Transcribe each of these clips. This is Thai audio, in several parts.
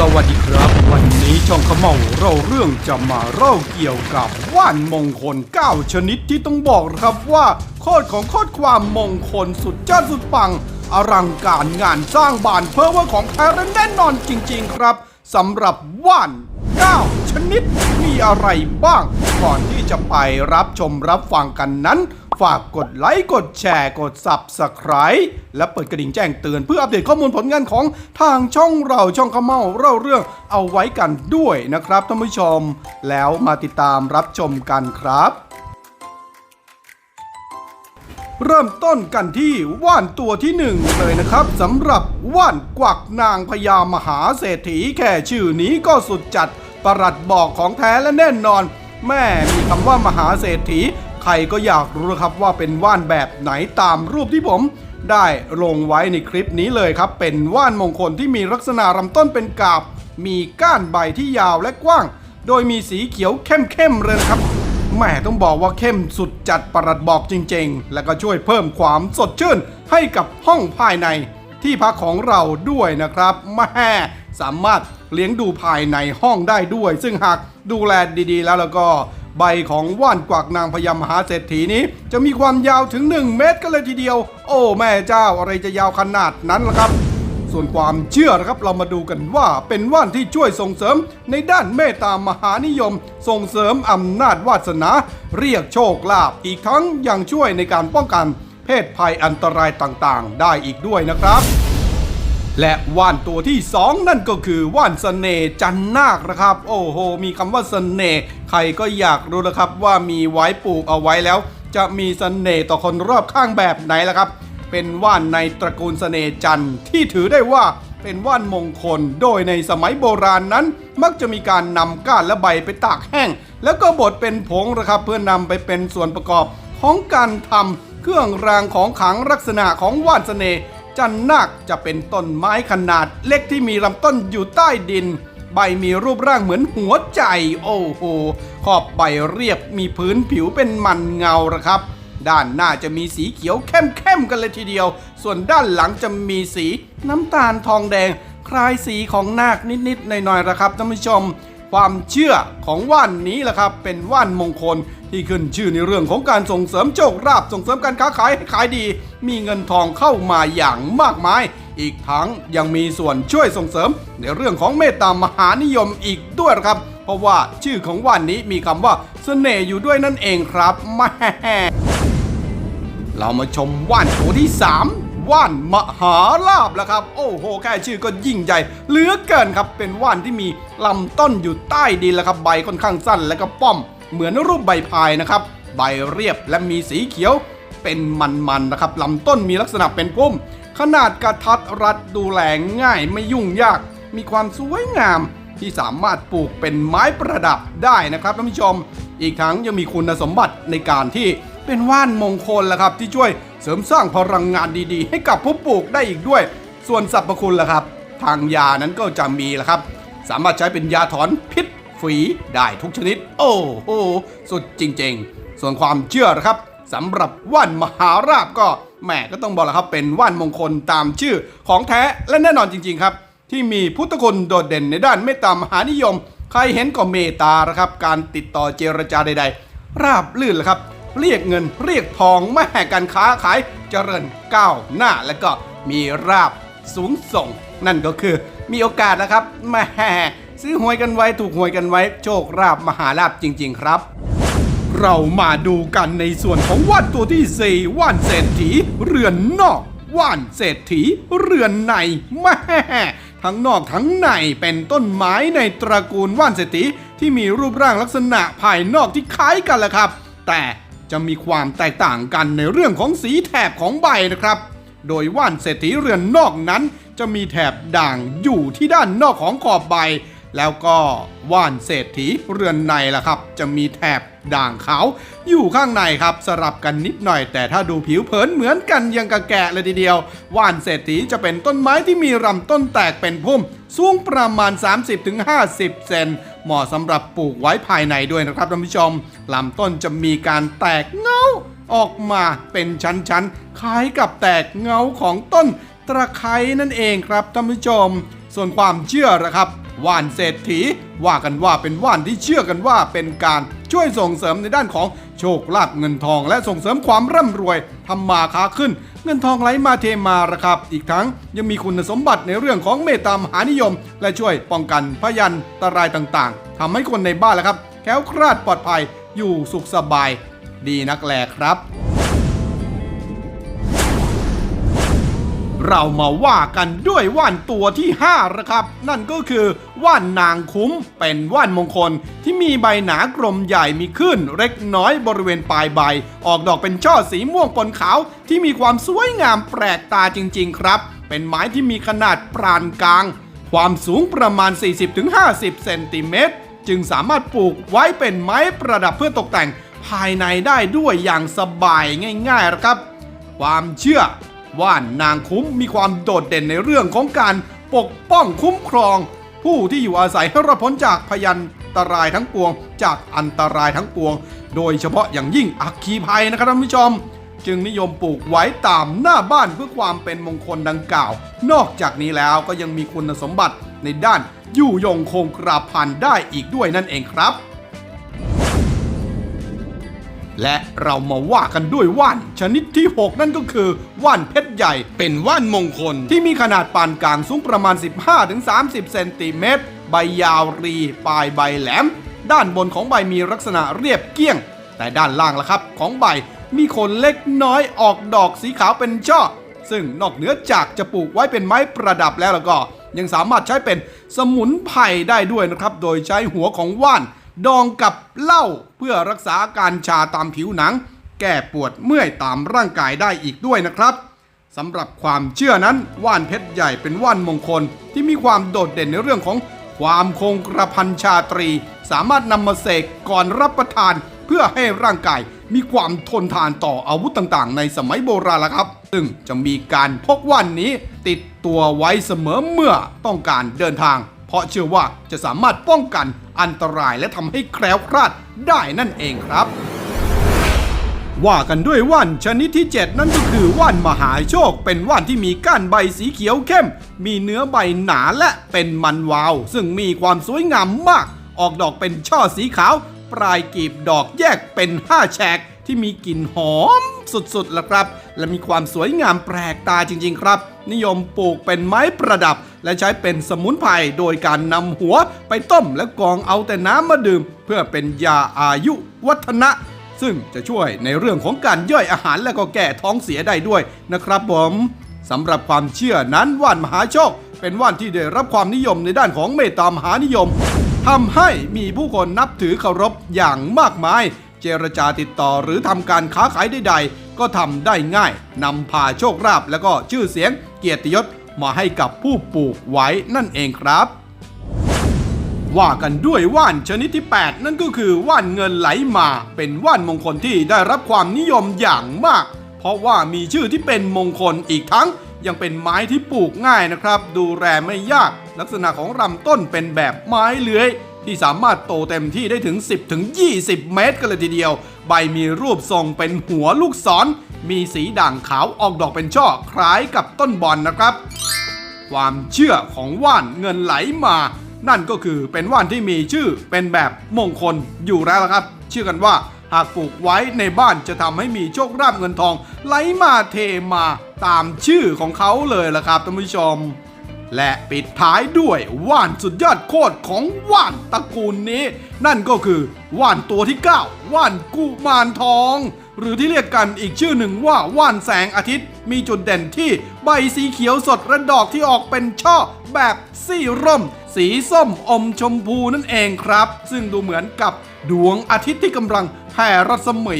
สวัสดีครับ วันนี้ช่องขมเมาเราเรื่องจะมาเล่าเกี่ยวกับว่านมงคล 9 ชนิดที่ต้องบอกนะครับว่าโคตรของโคตรความมงคลสุดจ้าสุดปัง อลังการงานสร้างบ้านเพ้อว่าของแท้และแน่นอนจริง ๆ ครับสำหรับว่าน 9 ชนิดมีอะไรบ้าง ก่อนที่จะไปรับชมรับฟังกันนั้น ฝากกดไลค์กดแชร์กด Subscribe และเปิดกระดิ่งแจ้งเตือนเพื่ออัปเดตข้อมูลผลงานของทางช่องเราช่องขมเมาเล่าเรื่องเอาไว้กันด้วยนะครับท่านผู้ชม แล้วมาติดตามรับชมกันครับ เริ่มต้นกันที่ว่านตัวที่หนึ่งเลยนะครับสำหรับว่านกวักนางพญามหาเศรษฐีแค่ชื่อนี้ก็สุดจัดประหลัดบอกของแท้และแน่นอน แม่มีคำว่ามหาเศรษฐี ครก็อยากรู้นะครับว่าเป็นว่านแบบไหนตามรูปที่ผม ได้ลงไว้ในคลิปนี้เลยครับ เป็นว่านมงคลที่มีลักษณะลำต้นเป็นกาบ มีก้านใบที่ยาวและกว้าง โดยมีสีเขียวเข้มๆเลยนครับแม่ต้องบอกว่าเข้มสุดจัดประหลัดบอกจริง ๆ และก็ช่วยเพิ่มความสดชื่นให้กับห้องภายใน ที่พักของเราด้วยนะครับแม่สามารถเลี้ยงดูภายในห้องได้ด้วย ซึ่งหากดูแลดีๆ แล้วแล้วก็ ใบของว่านกวักนางพญามหาเศรษฐีนี้ จะมีความยาวถึง 1 เมตรกันเลยทีเดียว โอ้แม่เจ้าอะไรจะยาวขนาดนั้นล่ะครับ ส่วนความเชื่อนะครับเรามาดูกันว่าเป็นว่านที่ช่วยส่งเสริมในด้านเมตตามหานิยม ส่งเสริมอำนาจวาสนา เรียกโชคลาภอีกทั้งยังช่วยในการป้องกันเพศภัยอันตรายต่างๆ ได้อีกด้วยนะครับ และว่านตัวที่สองนั่นก็คือว่านเสน่จันนาคนะครับ โอ้โห มีคำว่าเสน่ ใครก็อยากรู้นะครับว่ามีไว้ปลูกเอาไว้แล้ว จะมีเสน่ห์ต่อคนรอบข้างแบบไหนล่ะครับ เป็นว่านในตระกูลเสน่ห์จันทร์ที่ถือได้ว่าเป็นว่านมงคล โดยในสมัยโบราณนั้น มักจะมีการนำก้านและใบไปตากแห้ง แล้วก็บดเป็นผงนะครับเพื่อนำไปเป็นส่วนประกอบของการทำเครื่องรางของขลังลักษณะของว่านเสน่ห์จันนาคจะเป็นต้นไม้ขนาดเล็กที่มีลำต้นอยู่ใต้ดิน ใบมีรูปร่างเหมือนหัวใจ โอ้โห ขอบใบเรียบมีพื้นผิวเป็นมันเงาละครับ ด้านหน้าจะมีสีเขียวเข้มๆกันเลยทีเดียว ส่วนด้านหลังจะมีสีน้ำตาลทองแดง คล้ายสีของนาคนิดๆหน่อยๆละครับท่านผู้ชมความเชื่อของว่านนี้แหละครับ เป็นว่านมงคลที่ขึ้นชื่อในเรื่องของการส่งเสริมโชคลาภส่งเสริมการค้าขายให้ขายดี มีเงินทองเข้ามาอย่างมากมาย อีกทั้งยังมีส่วนช่วยส่งเสริม ในเรื่องของเมตตามหานิยมอีกด้วยครับ เพราะว่าชื่อของว่านนี้มีคำว่าเสน่ห์อยู่ด้วยนั่นเองครับแม่เรามาชมว่านตัวที่ 3ว่านมหาลาบแล้วครับ โอ้โห แค่ชื่อก็ยิ่งใหญ่เหลือเกินครับ เป็นว่านที่มีลำต้นอยู่ใต้ดินแล้วครับใบค่อนข้างสั้นและก็ป้อม เหมือนรูปใบพายนะครับ ใบเรียบและมีสีเขียว เป็นมันๆนะครับลำต้นมีลักษณะเป็นพุ่ม ขนาดกระทัดรัดดูแลง่ายไม่ยุ่งยาก มีความสวยงามที่สามารถปลูกเป็นไม้ประดับได้นะครับท่านผู้ชม อีกทั้งยังมีคุณสมบัติในการที่เป็นว่านมงคลละครับ ที่ช่วยเสริมสร้างพลังงานดีๆ ให้กับผู้ปลูกได้อีกด้วย ส่วนสรรพคุณล่ะครับ ทางยานั้นก็จะมีละครับ สามารถใช้เป็นยาถอนพิษฝีได้ทุกชนิด โอ้โหสุดจริง ๆ ส่วนความเชื่อนะครับสำหรับว่านมหาราบก็ แหมก็ต้องบอกแล้วครับเป็นว่านมงคลตามชื่อของแท้และแน่นอนจริง ๆ ครับ ที่มีพุทธคุณโดดเด่นในด้านเมตตามหานิยม ใครเห็นก็เมตตานะครับ การติดต่อเจรจาใด ๆ ราบลื่นละครับ เรียกเงินเรียกทองแม่การค้าขายเจริญก้าวหน้าและก็มีราบสูงส่ง นั่นก็คือมีโอกาสนะครับแม่ซื้อหวยกันไว้ถูกหวยกันไว้โชคราบมหาลาบจริง ๆ ครับ เรามาดูกันในส่วนของว่านตัวที่ 4 ว่านเศรษฐี เรือนนอก ว่านเศรษฐี เรือนในแม่ทั้งนอกทั้งในเป็นต้นไม้ในตระกูลว่านเศรษฐีที่มีรูปร่างลักษณะภายนอกที่คล้ายกันแหละครับ แต่จะมีความแตกต่างกันในเรื่องของสีแถบของใบนะครับ โดยว่านเศรษฐีเรือนนอกนั้น จะมีแถบด่างอยู่ที่ด้านนอกของขอบใบ แล้วก็ว่านเศรษฐีเรือนในล่ะครับ จะมีแถบด่างขาวอยู่ข้างในครับสลับกันนิดหน่อย แต่ถ้าดูผิวเผินเหมือนกันยังกระแกะเลยทีเดียว ว่านเศรษฐีจะเป็นต้นไม้ที่มีลำต้นแตกเป็นพุ่ม สูงประมาณ 30-50 เซนเหมาะสำหรับปลูกไว้ภายในด้วยนะครับท่านผู้ชมลำต้นจะมีการแตกเงาออกมาเป็นชั้นๆคล้ายกับแตกเงาของต้นตะไคร้นั่นเองครับท่านผู้ชม ส่วนความเชื่อนะครับว่านเศรษฐี ว่ากันว่าเป็นว่านที่เชื่อกันว่าเป็นการช่วยส่งเสริมในด้านของโชคลาภเงินทอง และส่งเสริมความร่ำรวยทำมาค้าขึ้น เงินทองไหลมาเทมาระครับ อีกทั้งยังมีคุณสมบัติในเรื่องของเมตตามหานิยม และช่วยป้องกันพยันตรายต่างๆทำให้คนในบ้านละครับแค้วคลาดปลอดภัยอยู่สุขสบาย ดีนักแลครับ เรามาว่ากันด้วยว่านตัวที่5นะครับ นั่นก็คือว่านนางคุ้มเป็นว่านมงคลที่มีใบหนากลมใหญ่มีขึ้นเล็กน้อยบริเวณปลายใบ ออกดอกเป็นช่อสีม่วงปนขาว ที่มีความสวยงามแปลกตาจริง ๆ ครับ เป็นไม้ที่มีขนาดปานกลาง ความสูงประมาณ 40-50 เซนติเมตรจึงสามารถปลูกไว้เป็นไม้ประดับเพื่อตกแต่งภายในได้ด้วยอย่างสบายง่ายๆนะครับ ความเชื่อ ว่านนางคุ้มมีความโดดเด่นในเรื่องของการปกป้องคุ้มครอง ผู้ที่อยู่อาศัยให้รอดพ้นจากพยันตรายทั้งปวง จากอันตรายทั้งปวง โดยเฉพาะอย่างยิ่งอัคคีภัยนะครับท่านผู้ชม จึงนิยมปลูกไว้ตามหน้าบ้านเพื่อความเป็นมงคลดังกล่าว นอกจากนี้แล้วก็ยังมีคุณสมบัติในด้านอยู่ยงคงกระพันได้อีกด้วยนั่นเองครับ และเรามาว่ากันด้วยว่านชนิดที่ 6 นั่นก็คือว่านเพชรใหญ่ เป็นว่านมงคลที่มีขนาดปานกลางสูงประมาณ 15-30 เซนติเมตร ใบยาวรี ปลายใบแหลม ด้านบนของใบมีลักษณะเรียบเกี้ยง แต่ด้านล่างล่ะครับ ของใบมีขนเล็กน้อยออกดอกสีขาวเป็นช่อ ซึ่งนอกเหนือจากจะปลูกไว้เป็นไม้ประดับแล้วแล้วก็ ยังสามารถใช้เป็นสมุนไพรได้ด้วยนะครับ โดยใช้หัวของว่าน ดองกับเหล้าเพื่อรักษาอาการชาตามผิวหนัง แก้ปวดเมื่อยตามร่างกายได้อีกด้วยนะครับสำหรับความเชื่อนั้นว่านเพชรใหญ่เป็นว่านมงคลที่มีความโดดเด่นในเรื่องของความคงกระพันชาตรี สามารถนำมาเสกก่อนรับประทาน เพื่อให้ร่างกายมีความทนทานต่ออาวุธต่างๆ ในสมัยโบราณละครับ ซึ่งจะมีการพกว่านนี้ติดตัวไว้เสมอเมื่อต้องการเดินทาง เพราะเชื่อว่าจะสามารถป้องกันอันตรายและทำให้แคล้วคลาดได้นั่นเองครับ ว่ากันด้วยว่านชนิดที่ 7 นั่นก็คือว่านมหาโชค เป็นว่านที่มีก้านใบสีเขียวเข้ม มีเนื้อใบหนาและเป็นมันวาว ซึ่งมีความสวยงามมาก ออกดอกเป็นช่อสีขาว ปลายกีบดอกแยกเป็น 5 แฉกที่มีกลิ่นหอมสุดๆละครับ และมีความสวยงามแปลกตาจริง ๆ ครับ นิยมปลูกเป็นไม้ประดับ และใช้เป็นสมุนไพรโดยการนำหัวไปต้มและกรองเอาแต่น้ำมาดื่ม เพื่อเป็นยาอายุวัฒนะ ซึ่งจะช่วยในเรื่องของการย่อยอาหารและก็แก้ท้องเสียได้ด้วยนะครับผมสำหรับความเชื่อนั้นว่านมหาโชค เป็นว่านที่ได้รับความนิยมในด้านของเมตตามหานิยมทำให้มีผู้คนนับถือเคารพอย่างมากมาย เจรจาติดต่อหรือทำการค้าขายใดๆก็ทำได้ง่ายนำพาโชคลาภและก็ชื่อเสียงเกียรติยศ มาให้กับผู้ปลูกไว้นั่นเองครับ ว่ากันด้วยว่านชนิดที่ 8 นั่นก็คือว่านเงินไหลมาเป็นว่านมงคลที่ได้รับความนิยมอย่างมาก เพราะว่ามีชื่อที่เป็นมงคลอีกทั้งยังเป็นไม้ที่ปลูกง่ายนะครับ ดูแลไม่ยาก ลักษณะของลำต้นเป็นแบบไม้เลื้อย ที่สามารถโตเต็มที่ได้ถึง 10ถึง20 เมตรกันเลยทีเดียว ใบมีรูปทรงเป็นหัวลูกศร มีสีด่างขาวออกดอกเป็นช่อคล้ายกับต้นบอนนะครับ ความเชื่อของว่านเงินไหลมา นั่นก็คือเป็นว่านที่มีชื่อเป็นแบบมงคลอยู่แล้วละครับ เชื่อกันว่าหากปลูกไว้ในบ้านจะทำให้มีโชคลาภเงินทอง ไหลมาเทมาตามชื่อของเขาเลยละครับท่านผู้ชม และปิดท้ายด้วยว่านสุดยอดโคตรของว่านตระกูลนี้ นั่นก็คือว่านตัวที่ 9 ว่านกุมารทอง หรือที่เรียกกันอีกชื่อหนึ่งว่าว่านแสงอาทิตย์ มีจุดเด่นที่ใบสีเขียวสดและดอกที่ออกเป็นช่อแบบสี่ร่ม สีส้มอมชมพูนั่นเองครับ ซึ่งดูเหมือนกับดวงอาทิตย์ที่กำลังแผ่รัศมี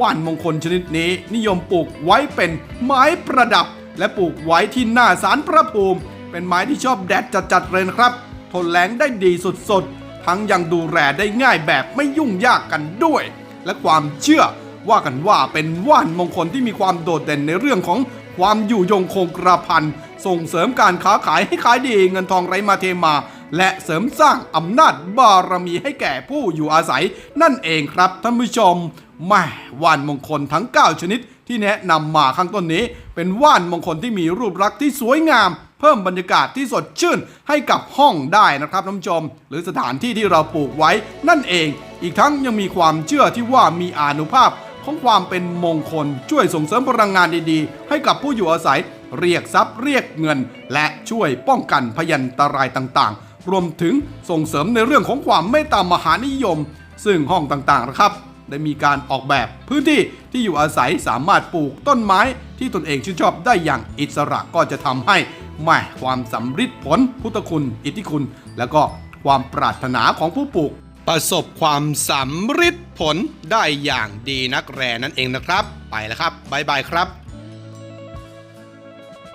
ว่านมงคลชนิดนี้ นิยมปลูกไว้เป็นไม้ประดับ และปลูกไว้ที่หน้าศาลพระภูมิ เป็นไม้ที่ชอบแดดจัดๆเลยนครับ ทนแรงได้ดีสุดๆ ทั้งยังดูแลได้ง่ายแบบไม่ยุ่งยากกันด้วย และความเชื่อ ว่ากันว่าเป็นว่านมงคลที่มีความโดดเด่นในเรื่องของความอยู่ยงคงกระพันส่งเสริมการค้าขายให้ขายดีเงินทองไหลมาเทมา และเสริมสร้างอำนาจบารมีให้แก่ผู้อยู่อาศัย นั่นเองครับท่านผู้ชมแม่ว่านมงคลทั้ง 9 ชนิดที่แนะนำมาข้างต้นนี้ เป็นว่านมงคลที่มีรูปลักษณ์ที่สวยงาม เพิ่มบรรยากาศที่สดชื่นให้กับห้องได้นะครับท่านผู้ชม หรือสถานที่ที่เราปลูกไว้นั่นเอง อีกทั้งยังมีความเชื่อที่ว่ามีอานุภาพ ของความเป็นมงคล ช่วยส่งเสริมพลังงานดีๆ ให้กับผู้อยู่อาศัย เรียกทรัพย์เรียกเงิน และช่วยป้องกันพยันตรายต่างๆ รวมถึงส่งเสริมในเรื่องของความเมตตามหานิยม ซึ่งห้องต่างๆนะครับ ได้มีการออกแบบพื้นที่ที่อยู่อาศัยสามารถปลูกต้นไม้ ที่ตนเองชื่นชอบได้อย่างอิสระก็จะทำให้แม่ความสำฤทธิ์ผลพุทธคุณ อิทธิคุณ แล้วก็ความปรารถนาของผู้ปลูก ประสบความสำฤทธิ์ผลได้อย่างดีนักแรนั่นเองนะครับ ไปแล้วครับ บ๊ายบายครับ